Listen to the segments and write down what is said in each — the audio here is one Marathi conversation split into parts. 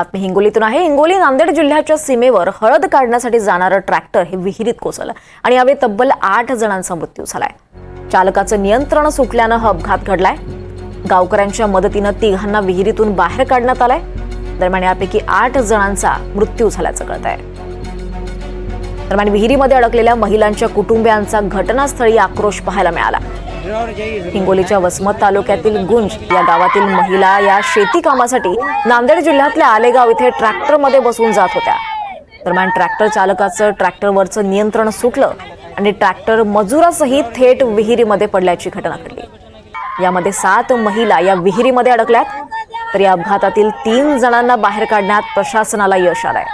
बातमी हिंगोलीतून आहे. हिंगोली नांदेड जिल्ह्याच्या सीमेवर हळद काढण्यासाठी जाणारं ट्रॅक्टर हे विहिरीत कोसळलं आणि यावेळी तब्बल आठ जणांचा मृत्यू झालाय. चालकाचं नियंत्रण सुटल्यानं हा अपघात घडलाय. गावकऱ्यांच्या मदतीनं तिघांना विहिरीतून बाहेर काढण्यात आलाय. दरम्यान यापैकी आठ जणांचा मृत्यू झाल्याचं कळत आहे दरम्यान विहिरीमध्ये अडकलेल्या महिलांच्या कुटुंबियांचा घटनास्थळी आक्रोश पाहायला मिळाला. हिंगोलीच्या वसमत तालुक्यातील गुंज या गावातील महिला या शेती कामासाठी नांदेड जिल्ह्यातल्या आलेगाव इथे ट्रॅक्टरमध्ये बसून जात होत्या. दरम्यान ट्रॅक्टर चालकाचं ट्रॅक्टरवरचं नियंत्रण सुटलं आणि ट्रॅक्टर मजुरासहित थेट विहिरीमध्ये पडल्याची घटना घडली. यामध्ये सात महिला या विहिरीमध्ये अडकल्यात तर या अपघातातील तीन जणांना बाहेर काढण्यात प्रशासनाला यश आलंय.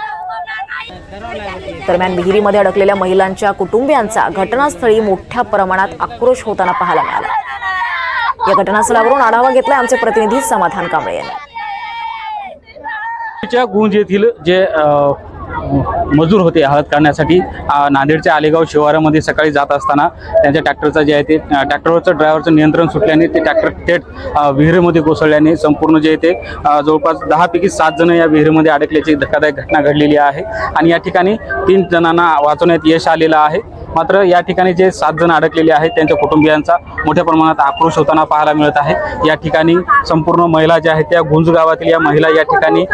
दरम्यान विहिरीमध्ये अडकलेल्या महिलांच्या कुटुंबियांचा घटनास्थळी मोठ्या प्रमाणात आक्रोश होताना पाहायला मिळाला. या घटनास्थळावरून आढावा घेतलाय आमचे प्रतिनिधी समाधान कांबळे यांनी. गुंज येथील जे मजूर होते हळद काढण्यासाठी. नांदेडच्या आलेगाव शिवारामध्ये सकाळी जात असताना त्यांच्या ट्रॅक्टरचा जे आहे ते ट्रॅक्टरवरचं ड्रायव्हरचं नियंत्रण सुटल्याने ते ट्रॅक्टर थेट विहिरीमध्ये कोसळल्याने संपूर्ण जे आहे ते जवळपास दहापैकी सात जण या विहिरीमध्ये अडकल्याची धक्कादायक घटना घडलेली आहे. आणि या ठिकाणी तीन जणांना वाचवण्यात यश आलेलं आहे. मात्र या ठिकाणी जे सात जण अडकलेले आहेत त्यांच्या कुटुंबियांचा मोठ्या प्रमाणात आक्रोश होताना पाहायला मिळत आहे. या ठिकाणी संपूर्ण महिला ज्या आहेत त्या गुंज गावातील या महिला या ठिकाणी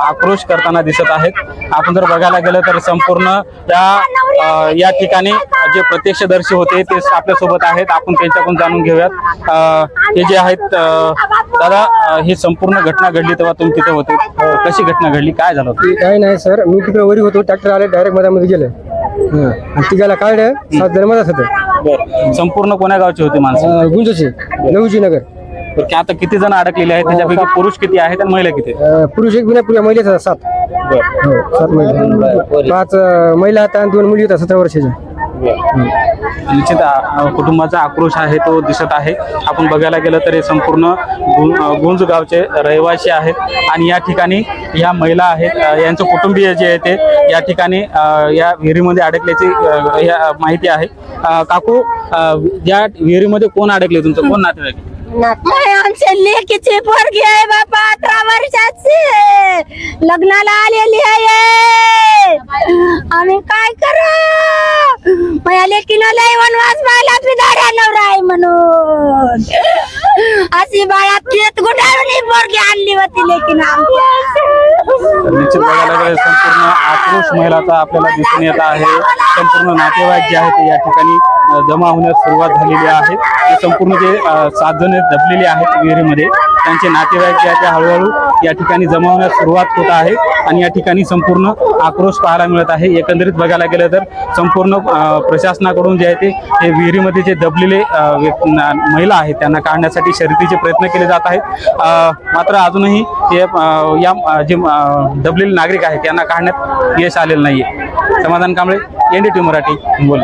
आक्रोश करताना दिसत आहेत. आपण जर बघायला गेलं तर संपूर्ण या या ठिकाणी जे प्रत्यक्षदर्शी होते ते आपल्यासोबत आहेत. आपण त्यांच्याकडून जाणून घेऊयात. हे जे आहेत दादा ही संपूर्ण घटना घडली तेव्हा तुम्ही तिथे होते. कशी घटना घडली? काय झालं होतं? काही नाही सर. मी तिकडे वरी होतो. ट्रॅक्टर आले डायरेक्ट मधामध्ये गेले. हं. आणि तिघाला काढलं सात जण होते. बरं. संपूर्ण कोण्या गावची होती माणसं? गुंजोची नवजी नगर. की आता किती जण अडकलेले आहेत? त्याच्यापैकी पुरुष किती आहेत आणि महिला किती आहेत? अं, पुरुष एक बिना पुऱ्या महिलेचा सात. हो सात महिला. पाच अं, महिला आता आणि दोन मुली होत्या सतरा वर्षाच्या. निश्चित कुटुंबाचा आक्रोश आहे तो दिसत आहे. आपण बघायला गेलं तर हे संपूर्ण गुंज गावचे रहिवासी आहेत. आणि या ठिकाणी या महिला आहेत यांचं कुटुंबीय जे आहे ते या ठिकाणी या विहिरीमध्ये अडकल्याची या माहिती आहे. काकू या विहिरीमध्ये कोण अडकले तुमचं? कोण नातेवाईक? आमचे आमच्या लेकीची पोरगी आहे बाबा अठरा वर्षाची लग्नाला आलेली आहे. आम्ही काय करू? माझ्या लेकीनं लय वनवास पाहिला मी दाड्या नवरा आहे म्हणून. अशी बाळात केत गुडाळून ही पोरगी आणली होती लेकीनं आमच्या. तर निश्चित बघायला गेलं संपूर्ण आक्रोश महिलाचा आपल्याला दिसून येत आहे. संपूर्ण नातेवाईक जे आहेत ते या ठिकाणी अ, जमा होण्यास सुरुवात झालेली आहे. संपूर्ण जे अ, सात जण दबलेले आहेत विहिरीमध्ये त्यांचे नातेवाईक जे आहेत ते हळूहळू या ठिकाणी जमा होण्यास सुरुवात होत आहे आणि या ठिकाणी संपूर्ण आक्रोश पाहायला मिळत आहे. एकंदरीत बघायला गेलं तर संपूर्ण प्रशासनाकडून जे आहे ते हे विहिरीमध्ये जे दबलेले महिला आहेत त्यांना काढण्यासाठी शर्यतीचे प्रयत्न केले जात आहेत. मात्र अजूनही ते या जे दबलेले नागरिक आहेत त्यांना काढण्यात यश आलेलं नाहीये. समाधान कांबळे टी मराठी बोल